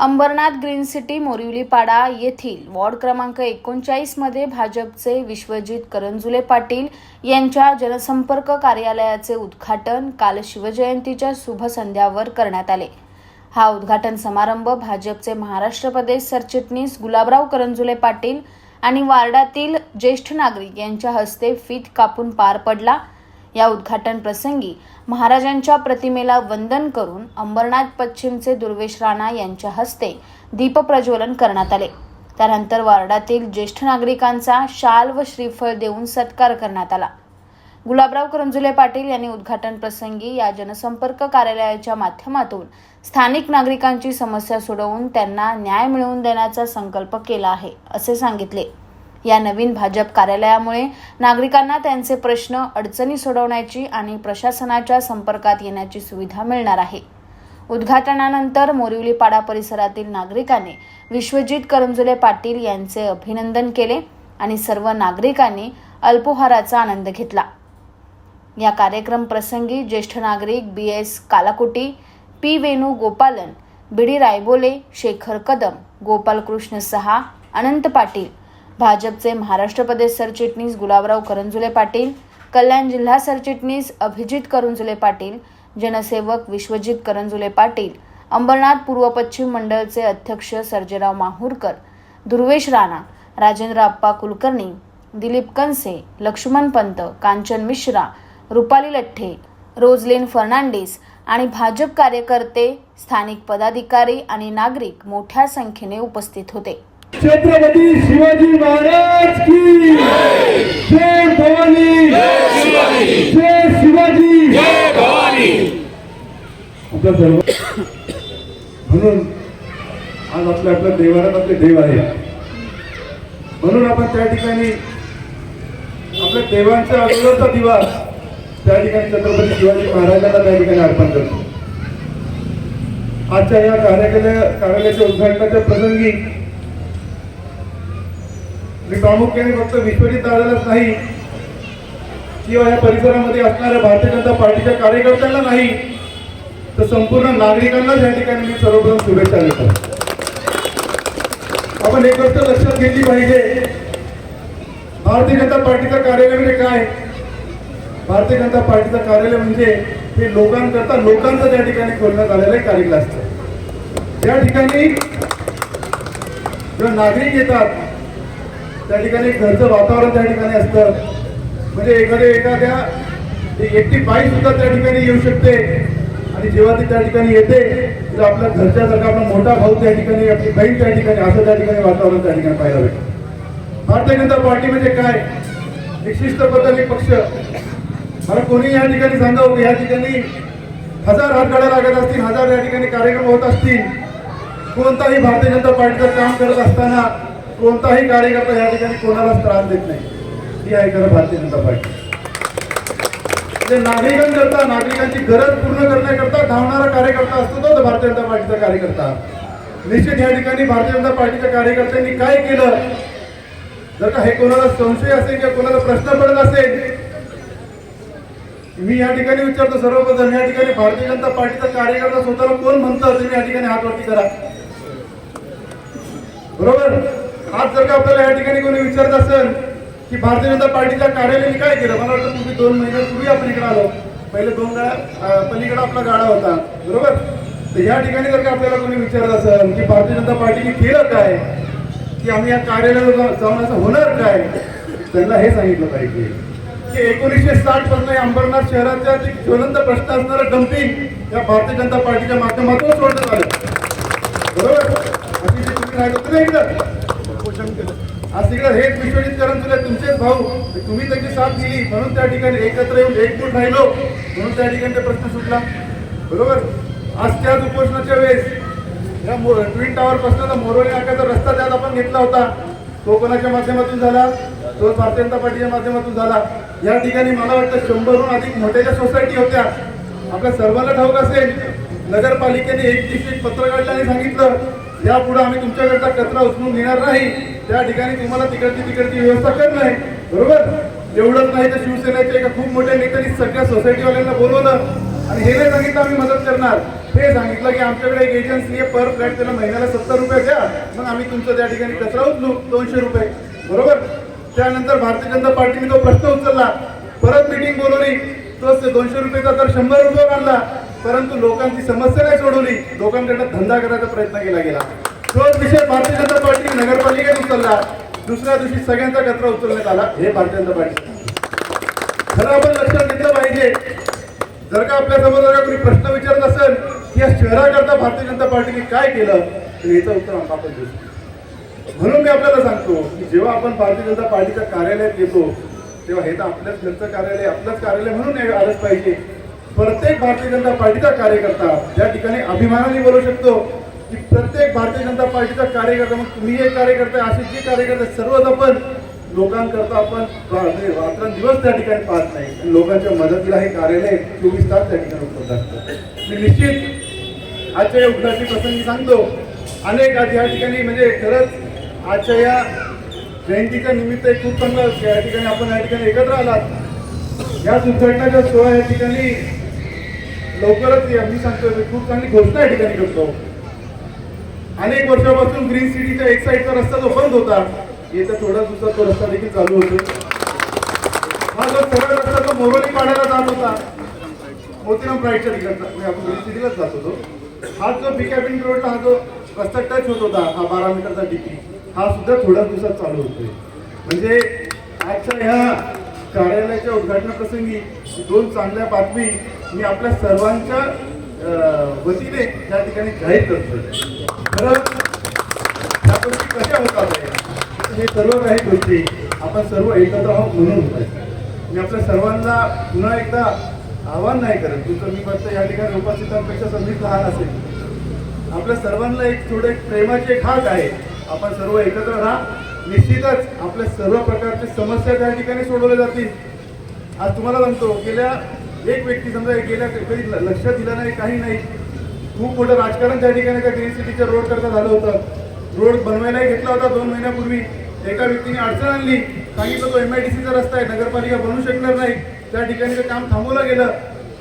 Ambernath green city मोरिवलीपाडा येथील ward क्रमांक एकोणचाळीसमध्ये भाजपचे विश्वजित करंजुले पाटील यांच्या जनसंपर्क कार्यालयाचे उद्घाटन काल शिवजयंतीच्या शुभ संध्यावर करण्यात आले. हा उद्घाटन समारंभ भाजपचे महाराष्ट्र प्रदेश सरचिटणीस गुलाबराव करंजुले पाटील आणि वार्डातील ज्येष्ठ नागरिक यांच्या हस्ते फीत कापून पार पडला. या उद्घाटन प्रसंगी महाराजांच्या प्रतिमेला वंदन करून अंबरनाथ पश्चिमचे दुर्वेश राणा यांच्या हस्ते दीपप्रज्वलन करण्यात आले. त्यानंतर वार्डातील ज्येष्ठ नागरिकांचा शाल व श्रीफळ देऊन सत्कार करण्यात आला. गुलाबराव करंजुले पाटील यांनी उद्घाटन प्रसंगी या जनसंपर्क कार्यालयाच्या माध्यमातून स्थानिक नागरिकांची समस्या सोडवून त्यांना न्याय मिळवून देण्याचा संकल्प केला आहे असे सांगितले. या नवीन भाजप कार्यालयामुळे नागरिकांना त्यांचे प्रश्न अडचणी सोडवण्याची आणि प्रशासनाच्या संपर्कात येण्याची सुविधा मिळणार आहे. उद्घाटनानंतर मोरिवलीपाडा परिसरातील नागरिकांनी विश्वजित करंजुले पाटील यांचे अभिनंदन केले आणि सर्व नागरिकांनी अल्पोहाराचा आनंद घेतला. या कार्यक्रम प्रसंगी ज्येष्ठ नागरिक बी एस कालाकुटी पी वेणू गोपालन बिडी रायबोले शेखर कदम गोपालकृष्ण सहा अनंत पाटील भाजपचे महाराष्ट्र प्रदेश सरचिटणीस गुलाबराव करंजुले पाटील कल्याण जिल्हा सरचिटणीस अभिजित करंजुले पाटील जनसेवक विश्वजित करंजुले पाटील अंबरनाथ पूर्व पश्चिम मंडळचे अध्यक्ष सर्जेराव माहूरकर दुर्वेश राणा राजेंद्र आप्पा कुलकर्णी दिलीप कनसे लक्ष्मण पंत कांचन मिश्रा रुपाली लठ्ठे रोजलेन फर्नांडिस आणि भाजप कार्यकर्ते स्थानिक पदाधिकारी आणि नागरिक मोठ्या संख्येने उपस्थित होते. छत्रपती शिवाजी महाराज की जय भवानी। जय शिवाजी। आपलं सर्व म्हणून आज आपल्या आपल्या देवारात आपले देव आहे. म्हणून आपण त्या ठिकाणी आपल्या देवांच्या अगोदरचा दिवा त्या ठिकाणी छत्रपती शिवाजी महाराजांना त्या ठिकाणी अर्पण करतो. आजच्या या कार्यालय कार्यालयाच्या उद्घाटनाच्या प्रसंगी मी प्रामुख्याने फक्त विश्वजित दादालाच नाही किंवा या परिसरामध्ये असणाऱ्या भारतीय जनता पार्टीच्या कार्यकर्त्यांना नाही तर संपूर्ण नागरिकांनाच या ठिकाणी मी सर्वप्रथम शुभेच्छा देतो. आपण एक गोष्ट लक्षात घेतली पाहिजे भारतीय जनता पार्टीचं कार्यालय म्हणजे काय? भारतीय जनता पार्टीचं कार्यालय म्हणजे हे लोकांकरता लोकांचं त्या ठिकाणी खोलण्यात आलेलं एक कार्यालय असतं. त्या ठिकाणी जेव्हा नागरिक येतात त्या ठिकाणी घरचं वातावरण त्या ठिकाणी असतं. म्हणजे एखाद्या एखाद्या एकटी बाई सुद्धा त्या ठिकाणी येऊ शकते. आणि जेव्हा ती त्या ठिकाणी येते तर आपल्या घरच्यासारखा आपला मोठा भाऊ त्या ठिकाणी आपली बहीण त्या ठिकाणी असं त्या ठिकाणी वातावरण त्या ठिकाणी पाहायला भेटतं. भारतीय जनता पार्टी म्हणजे काय? एक शिस्तबद्दल पक्ष. मला कोणी या ठिकाणी सांगावं की या ठिकाणी हजार हातगाड्या लागत असतील हजार या ठिकाणी कार्यक्रम होत असतील. कोणताही भारतीय जनता पार्टीचं काम करत असताना कोणताही कार्यकर्ता या ठिकाणी कोणालाच त्रास देत नाही. ही आहे खरं भारतीय जनता पार्टी. म्हणजे नागरिकांकरता नागरिकांची गरज पूर्ण करण्याकरता धावणारा कार्यकर्ता असतो तो भारतीय जनता पार्टीचा कार्यकर्ता. निश्चित या ठिकाणी भारतीय जनता पार्टीच्या कार्यकर्त्यांनी काय केलं? जर का हे कोणाला संशय असेल किंवा कोणाला प्रश्न पडत असेल मी या ठिकाणी विचारतो सर्वप्रथम या ठिकाणी भारतीय जनता पार्टीचा कार्यकर्ता स्वतःला कोण म्हणतं? तुम्ही या ठिकाणी हात वरती करा बरोबर? आज जर का आपल्याला या ठिकाणी कोणी विचारत असेल की भारतीय जनता पार्टीच्या कार्यालयाने काय केलं मला वाटतं तुम्ही दोन महिन्यापूर्वी आपण इकडे आलो. पहिले दोन गाड्या पलीकडे आपला गाडा होता बरोबर? तर या ठिकाणी जर का आपल्याला कोणी विचारत असेल की भारतीय जनता पार्टीने केलं काय की आम्ही या कार्यालयाला जाऊन असं होणार काय त्यांना हे सांगितलं पाहिजे की एकोणीसशे साठ पर्यंत अंबरनाथ शहराच्या जे ज्वलंत प्रश्न असणारं डम्पिंग या भारतीय जनता पार्टीच्या माध्यमातून सोडण्यात आलं. बरोबर? अतिशय तुम्ही राहिलं तर ना इकडं आज तिकडे हे विश्वजित करून तुला तुमचेच भाऊ. तुम्ही त्याची साथ दिली. म्हणून त्या ठिकाणी एकत्र येऊन एकजूट राहिलो. म्हणून त्या ठिकाणी ते प्रश्न सुटला. बरोबर? आज त्याच उपोषणाच्या वेळेस या ट्विन टावर पासून मोरोली नाक्याचा रस्ता त्यात आपण घेतला होता. तो कोणाच्या माध्यमातून झाला? तो भारतीय जनता पार्टीच्या माध्यमातून झाला. या ठिकाणी मला वाटतं शंभरहून अधिक मोठ्या ज्या सोसायटी होत्या. आपल्या सर्वांना ठाऊक असेल नगरपालिकेने एक दिवशी पत्र काढलं आणि सांगितलं. यापुढे आम्ही तुमच्याकरता कचरा उचलून घेणार नाही. त्या ठिकाणी तुम्हाला तिकडची तिकडची व्यवस्था करणं आहे. बरोबर? एवढंच नाही तर शिवसेनेच्या एका खूप मोठ्या नेत्यांनी सगळ्या सोसायटीवाल्यांना बोलवलं. आणि हे नाही सांगितलं आम्ही मदत करणार. हे सांगितलं की आमच्याकडे एक एजन्सी आहे पर फ्लॅट त्याला महिन्याला सत्तर रुपये द्या. मग आम्ही तुमचं त्या ठिकाणी कचरा उचलू दोनशे रुपये. बरोबर? त्यानंतर भारतीय जनता पार्टीने तो प्रश्न उचलला. परत मिटिंग बोलवली. तोच ते दोनशे रुपयेचा तर शंभर रुपये आणला परंतु लोकांची समस्या नाही सोडवली. लोकांकडे धंदा करायचा प्रयत्न केला गेला. तोच विषय भारतीय जनता पार्टी नगरपालिकेत उचलला दुसऱ्या दिवशी सगळ्यांचा कचरा उचलण्यात आला. हे भारतीय जनता पार्टी. खरं आपण लक्षात घेतलं पाहिजे. जर का आपल्यासमोर जर कोणी प्रश्न विचारत असेल की या शहराकरता भारतीय जनता पार्टीने काय केलं तर याचं उत्तर आपण देऊ. म्हणून मी आपल्याला सांगतो की जेव्हा आपण भारतीय जनता पार्टीच्या कार्यालयात येतो तेव्हा हे तर आपल्याच घरचं कार्यालय आपलंच कार्यालय म्हणून आलंच पाहिजे. प्रत्येक भारतीय जनता पार्टीचा कार्यकर्ता ज्या ठिकाणी अभिमानाने बोलू शकतो की प्रत्येक भारतीय जनता पार्टीचा कार्यकर्ता मग तुम्ही एक कार्यकर्ता असे जे कार्यकर्ते सर्वच आपण लोकांकरता आपण रात्रंदिवस म्हणजे त्या ठिकाणी पाहत नाही. लोकांच्या मदतीला हे कार्यालय चोवीस तास त्या ठिकाणी उपलब्ध असतं. मी निश्चित आजच्या या उद्घाटनी प्रसंगी सांगतो अनेक आज या ठिकाणी म्हणजे खरंच आजच्या या जयंतीच्या निमित्त एक खूप चांगलं या ठिकाणी आपण या ठिकाणी एकत्र आलात. याच उद्घाटनाच्या सोहळा या ठिकाणी लवकरच या- मी सांगतो खूप चांगली घोषणा या ठिकाणी करतो. अनेक वर्षापासून ग्रीन सिटीच्या एक साईडचा रस्ता जो बंद होता येत्या थोडा दिवसात तो रस्ता देखील चालू होतो. हा जो सरळ रस्ता तो मोरोली पाण्याला जात होता मोतीराम प्राईडच्या ठिकाणचा आपण ग्रीन सिटीलाच जात होतो. हा जो बिकॅबिन रोडला हा जो रस्ता टच होत होता हा बारा मीटरचा डीपी हा सुद्धा थोड्या दिवसात चालू होतोय. म्हणजे आजच्या ह्या कार्यालयाच्या उद्घाटनाप्रसंगी दोन चांगल्या बातमी मी आपल्या सर्वांच्या वतीने त्या ठिकाणी जाहीर करतो खरंच या गोष्टी कशा होतात हे? सर्व काही गोष्टी आपण सर्व एकत्र आहोत म्हणून. होत मी आपल्या सर्वांना पुन्हा एकदा आवाहन नाही करत. तुमचं मी फक्त या ठिकाणी उपस्थितांपेक्षा समीच लहान असेल. आपल्या सर्वांना एक थोडे प्रेमाची एक हाक आहे. आपण सर्व एकत्र राहा. निश्चितच आपल्या सर्व प्रकारच्या समस्या त्या ठिकाणी सोडवल्या जातील. आज तुम्हाला म्हणतो गेल्या एक व्यक्ती समजा गेल्या कधी लक्ष दिलं नाही काही नाही. खूप मोठं राजकारण त्या ठिकाणी त्या ग्रीन सिटीच्या रोड करता झालं होतं. रोड बनवायलाही घेतला होता दोन महिन्यापूर्वी. एका व्यक्तीने अडचण आणली. सांगितलं तो एम आय डी सीचा रस्ता आहे नगरपालिका बनवू शकणार नाही. त्या ठिकाणी ते काम थांबवलं गेलं.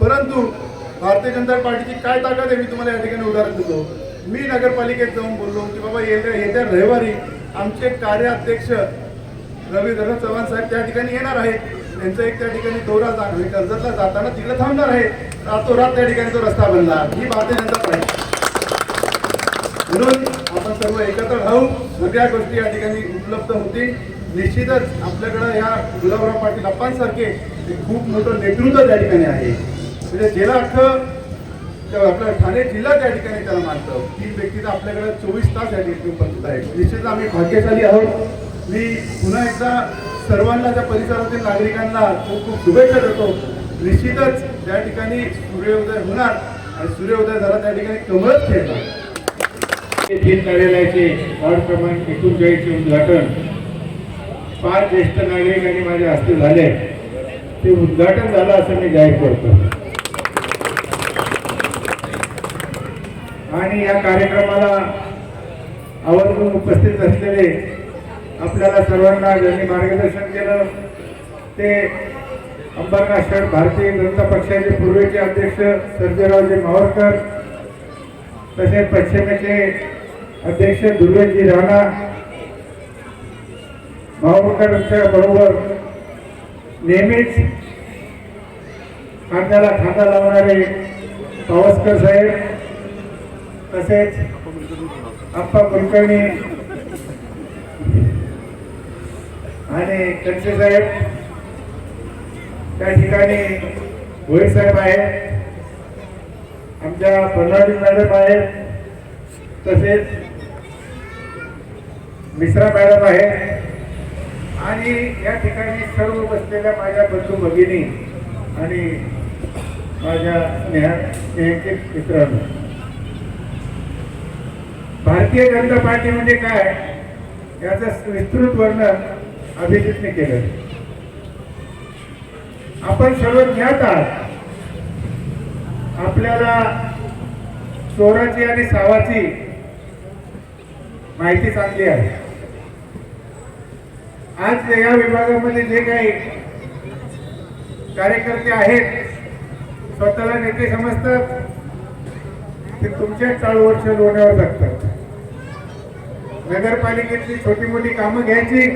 परंतु भारतीय जनता पार्टीची काय ताकद आहे मी तुम्हाला या ठिकाणी उदाहरण देतो. मी नगरपालिकेत जाऊन बोललो की बाबा येत्या येत्या रविवारी आमचे कार्याध्यक्ष रवी धरण चव्हाण साहेब त्या ठिकाणी येणार आहेत. त्यांचा एक त्या ठिकाणी दौरा जा- म्हणजे कर्जतला जाताना तिकडे थांबणार आहे. रातोरात त्या ठिकाणी तो रस्ता बनला. ही भारतीय जनता पार्टी. म्हणून आपण सर्व एकत्र राहू. सगळ्या गोष्टी या ठिकाणी उपलब्ध होतील. निश्चितच आपल्याकडं या गुलाबराव पाटील अप्पांसारखे एक खूप मोठं नेतृत्व त्या ठिकाणी आहे. म्हणजे ज्याला अख्खं आपला आपल्या ठाणे जिल्हा त्या ठिकाणी त्याला मानतं. ती व्यक्ती तर आपल्याकडे चोवीस तास या ठिकाणी उपस्थित आहे निश्चित आम्ही भाग्यशाली आहोत. मी पुन्हा एकदा सर्वांना त्या परिसरातील नागरिकांना खूप खूप शुभेच्छा देतो. निश्चितच त्या ठिकाणी सूर्योदय होणार आणि सूर्योदय झाला त्या ठिकाणी कमळच खेळणार. येथील कार्यालयाचे वॉर्ड क्रमांक एकोणचाळीसचे उद्घाटन पाच ज्येष्ठ नागरिकांनी माझ्या हस्ते झाले. ते उद्घाटन झालं असं मी जाहीर करतो. आणि या कार्यक्रमाला आवर्जून उपस्थित असलेले आपल्याला सर्वांना ज्यांनी मार्गदर्शन केलं ते अंबरनाथ शहर भारतीय जनता पक्षाचे पूर्वेचे अध्यक्ष सर्जेरावजी मावरकर तसेच पश्चिमेचे अध्यक्ष दुर्वेजी राणा मावळकरांच्या बरोबर नेहमीच खांद्याला खांदा लावणारे पावसकर साहेब तसेच आप्पा कुलकर्णी आणि कंचे साहेब त्या ठिकाणी भोई साहेब आहेत. आमच्या फडणवीस मॅडम आहेत. तसेच मिश्रा मॅडम आहेत. आणि या ठिकाणी सर्व बसलेल्या माझ्या बंधू भगिनी आणि माझ्या स्नेहा स्नेहांकित मित्रांनो. भारतीय जनता पार्टी म्हणजे काय? याचं विस्तृत वर्णन अभिजितने केलं. आपण सर्व ज्ञात आहात. आपल्याला चोराची आणि सावाची माहिती चांगली आहे. आज या विभागामध्ये जे काही कार्यकर्ते आहेत स्वतःला नेते समजतात ते तुमच्या टाळूवरच्या लोण्यावर जगतात नगरपालिकेतली छोटी मोठी कामं घ्यायची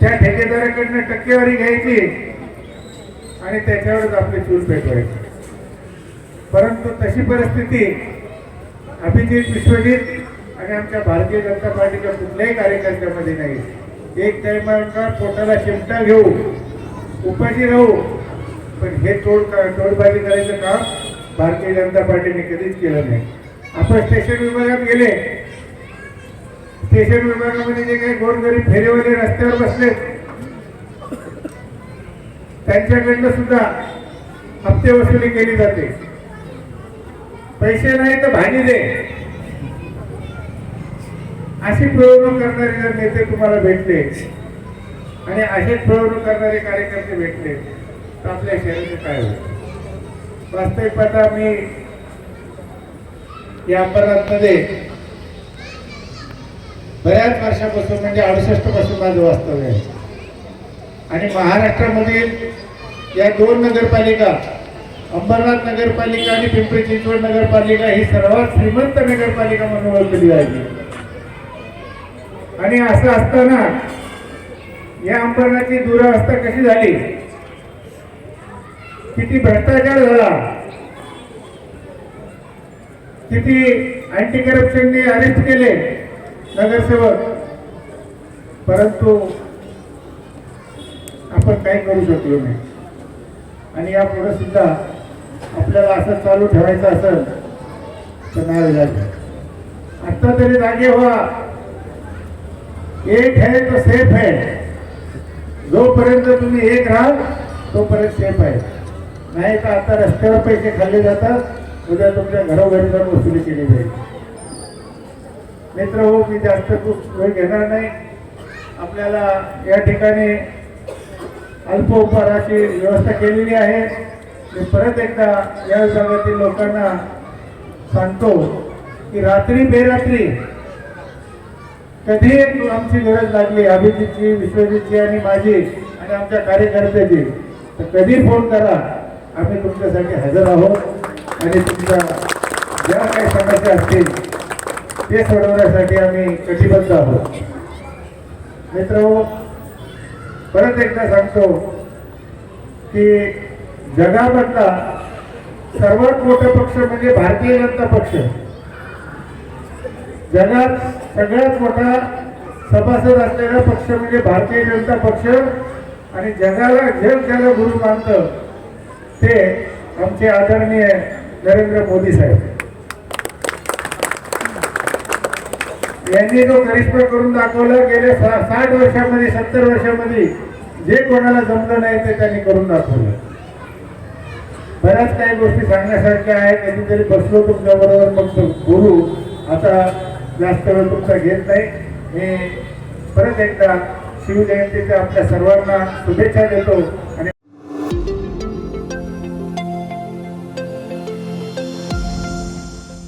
त्या ठेकेदाराकडनं टक्केवारी घ्यायची आणि त्याच्यावरच आपले चूल पेटवायचे परंतु तशी परिस्थिती अभिजित विश्वजित आणि आमच्या भारतीय जनता पार्टीच्या कुठल्याही कार्यकर्त्यामध्ये नाही. एक टायमाला पोटाला चिमटा घेऊ उपाशी राहू पण हे तोड तोडबाजी करायचं काम भारतीय जनता पार्टीने कधीच केलं नाही. आपण स्टेशन विभागात गेले स्टेशन विभागामध्ये जे काही गोरगरीब फेरीवाले रस्त्यावर बसले त्यांच्याकडनं सुद्धा हप्ते वसुली केली जाते. पैसे नाही तर भाजी दे. अशी प्रवणूक करणारे जर नेते तुम्हाला भेटले आणि असेच प्रवणूक करणारे कार्यकर्ते भेटले तर आपल्या शहराचं काय होईल? वास्तविक पाहता मी या अपराधमध्ये बऱ्याच वर्षापासून म्हणजे अडुसष्टपासून माझं वास्तव्य आहे. आणि महाराष्ट्रामधील या दोन नगरपालिका अंबरनाथ नगरपालिका आणि पिंपरी चिंचवड नगरपालिका ही सर्वात श्रीमंत नगरपालिका म्हणून ओळखली आहे आणि असं असताना या अंबरनाथची दुरावस्था कशी झाली? किती भ्रष्टाचार झाला? किती अँटी करप्शनने अरेस्ट केले? नगरसेवक परंतु आपण काही करू शकलो नाही. आणि यापुढे सुद्धा आपल्याला असं चालू ठेवायचं असेल तर नाही लागेल आता तरी जागे व्हा. एक है तो सेफ है जोपर्यंत तुम्ही एक राहाल तोपर्यंत सेफ आहे. नाही तर आता रस्त्यावर पैसे खाल्ले जातात उद्या तुमच्या घरोघरी जाऊन वसुली केली जाईल. मित्र हो मी जास्त खूप वेळ घेणार नाही. आपल्याला या ठिकाणी अल्प उपहाराची व्यवस्था केलेली आहे. मी परत एकदा या विभागातील लोकांना सांगतो की रात्री बेरात्री कधी आमची गरज लागली अभिजितची विश्वजितची आणि माझी आणि आमच्या कार्यकर्त्याची तर कधी फोन करा. आम्ही तुमच्यासाठी हजर आहोत. आणि तुमच्या ज्या काही समस्या असतील ते सोडवण्यासाठी आम्ही कटिबद्ध आहोत. मित्र परत एकदा सांगतो की जगामधला सर्वात मोठा पक्ष म्हणजे भारतीय जनता पक्ष. जगात सगळ्यात मोठा सभासद असलेला पक्ष म्हणजे भारतीय जनता पक्ष आणि जगाला जग ज्याला गुरु मानतं ते आमचे आदरणीय नरेंद्र मोदी साहेब. यांनी जो करिश्मा करून दाखवला गेले साठ वर्षामध्ये सत्तर वर्षामध्ये जे कोणाला जमलं नाही ते त्यांनी करून दाखवलं. बऱ्याच काही गोष्टी सांगण्यासारख्या आहे कधीतरी बसलो तुमच्या बरोबर मग बोलू. आता जास्त वेळ तुमचा घेत नाही. मी परत एकदा शिवजयंतीच्या आपल्या सर्वांना शुभेच्छा देतो.